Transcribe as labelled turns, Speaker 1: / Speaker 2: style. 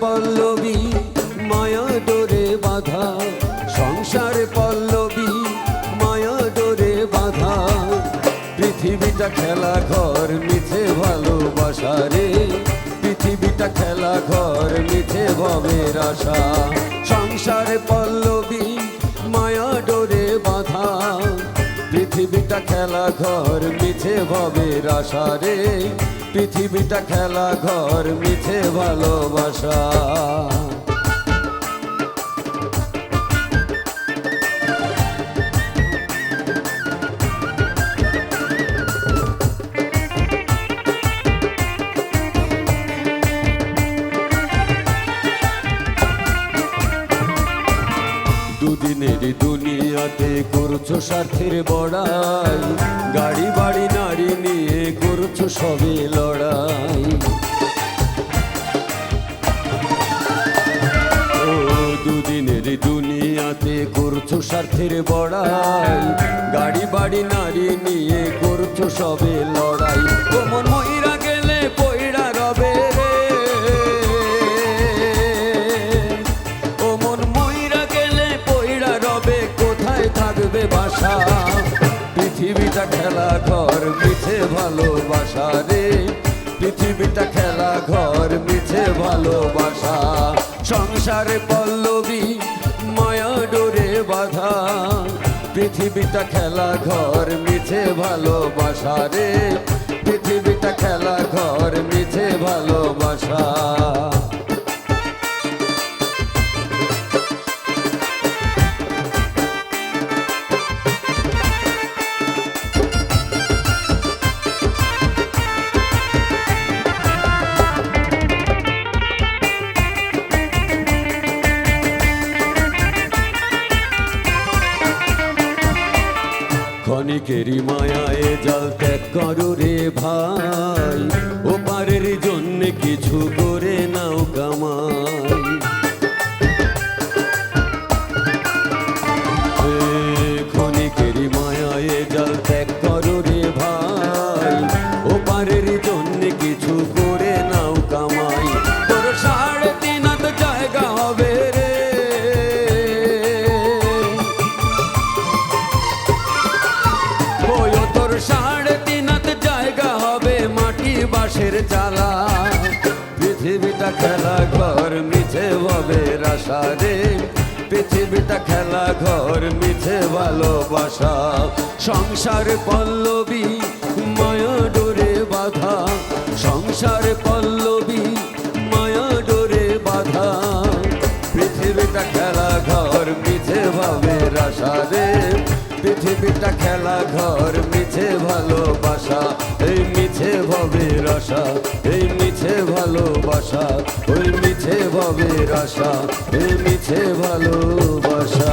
Speaker 1: পল্লবী, মায়া ডোরে বাধা। সংসার পল্লবী, মায়া ডোরে বাধা। পৃথিবীটা খেলা ঘর মিছে ভালোবাসা রে। পৃথিবীটা খেলা ঘর মিছে ভবের আশা। সংসার পল্লবী, মায়া ডোরে বাধা। পৃথিবীটা খেলা ঘর মিছে ভবের আশা রে। পৃথিবীটা খেলা ঘর মিছে ভালোবাসা। দুদিনের দুনিয়াতে করছ স্বার্থের বড়াই। গাড়ি, বাড়ি, নারী নিয়ে করছ সবে লড়াই। দুদিনের দুনিয়াতে করছ স্বার্থের বড়াই। গাড়ি, বাড়ি, নারী নিয়ে করছ সবে লড়াই। পৃথিবীটা খেলা ঘর মিছে ভালোবাসা রে। পৃথিবীটা খেলা ঘর মিছে ভালোবাসা। সংসারে পল্লবী, মায়া ডোরে বাধা। পৃথিবীটা খেলা ঘর মিছে ভালোবাসা রে। পৃথিবীটা খেলা ঘর মিছে ভালোবাসা। ক্ষণিকেরই মায়ায় জল ত্যাগ করো রে ভাই। ও পারের জন্য কিছু করে নাও কামাই। জল ত্যাগ করো রে ভাই। ও পারের জন্য কিছু করে বাঁশের চালা। পৃথিবীটা খেলা ঘর, মিছে ভাবে রাশা রে। পৃথিবীটা খেলা ঘর, মিছে ভালোবাসা। সংসার পল্লবী মায়া ডোরে বাধা। সংসার পল্লবী মায়া ডোরে বাধা। পৃথিবীটা খেলা ঘর, মিছে ভাবে রাশা রে। পৃথিবীটা খেলা ঘর, মিছে ভালোবাসা। এই মিছে ভবে আশা এই মিছে ভালোবাসা ওই মিছে ভবে আশা এই মিছে ভালোবাসা।